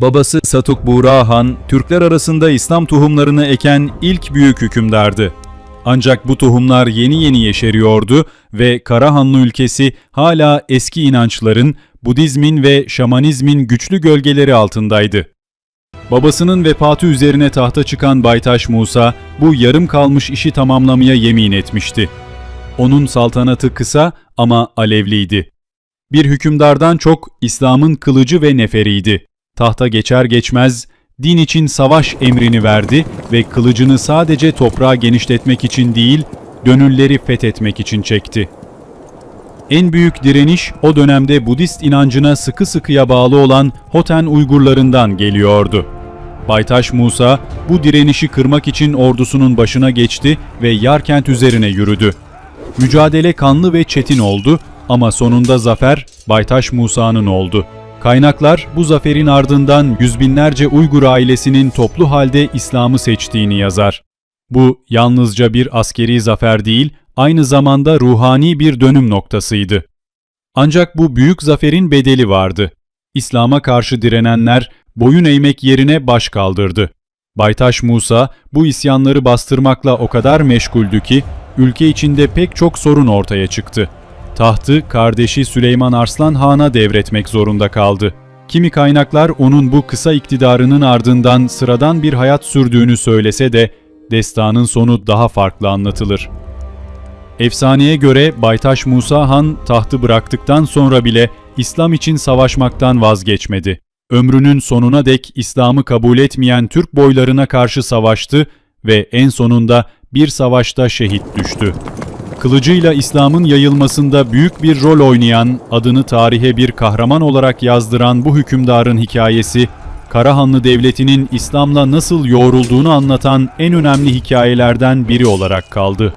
Babası Satuk Buğra Han, Türkler arasında İslam tohumlarını eken ilk büyük hükümdardı. Ancak bu tohumlar yeni yeni yeşeriyordu ve Karahanlı ülkesi hala eski inançların, Budizmin ve Şamanizmin güçlü gölgeleri altındaydı. Babasının vefatı üzerine tahta çıkan Baytaş Musa, bu yarım kalmış işi tamamlamaya yemin etmişti. Onun saltanatı kısa ama alevliydi. Bir hükümdardan çok İslam'ın kılıcı ve neferiydi. Tahta geçer geçmez din için savaş emrini verdi ve kılıcını sadece toprağı genişletmek için değil, gönülleri fethetmek için çekti. En büyük direniş o dönemde Budist inancına sıkı sıkıya bağlı olan Hoten Uygurlarından geliyordu. Baytaş Musa bu direnişi kırmak için ordusunun başına geçti ve Yarkent üzerine yürüdü. Mücadele kanlı ve çetin oldu ama sonunda zafer Baytaş Musa'nın oldu. Kaynaklar bu zaferin ardından yüz binlerce Uygur ailesinin toplu halde İslam'ı seçtiğini yazar. Bu yalnızca bir askeri zafer değil, aynı zamanda ruhani bir dönüm noktasıydı. Ancak bu büyük zaferin bedeli vardı. İslam'a karşı direnenler boyun eğmek yerine baş kaldırdı. Baytaş Musa bu isyanları bastırmakla o kadar meşguldü ki ülke içinde pek çok sorun ortaya çıktı. Tahtı kardeşi Süleyman Arslan Han'a devretmek zorunda kaldı. Kimi kaynaklar onun bu kısa iktidarının ardından sıradan bir hayat sürdüğünü söylese de destanın sonu daha farklı anlatılır. Efsaneye göre Baytaş Musa Han tahtı bıraktıktan sonra bile İslam için savaşmaktan vazgeçmedi. Ömrünün sonuna dek İslam'ı kabul etmeyen Türk boylarına karşı savaştı ve en sonunda bir savaşta şehit düştü. Kılıcıyla İslam'ın yayılmasında büyük bir rol oynayan, adını tarihe bir kahraman olarak yazdıran bu hükümdarın hikayesi, Karahanlı Devleti'nin İslam'la nasıl yoğrulduğunu anlatan en önemli hikayelerden biri olarak kaldı.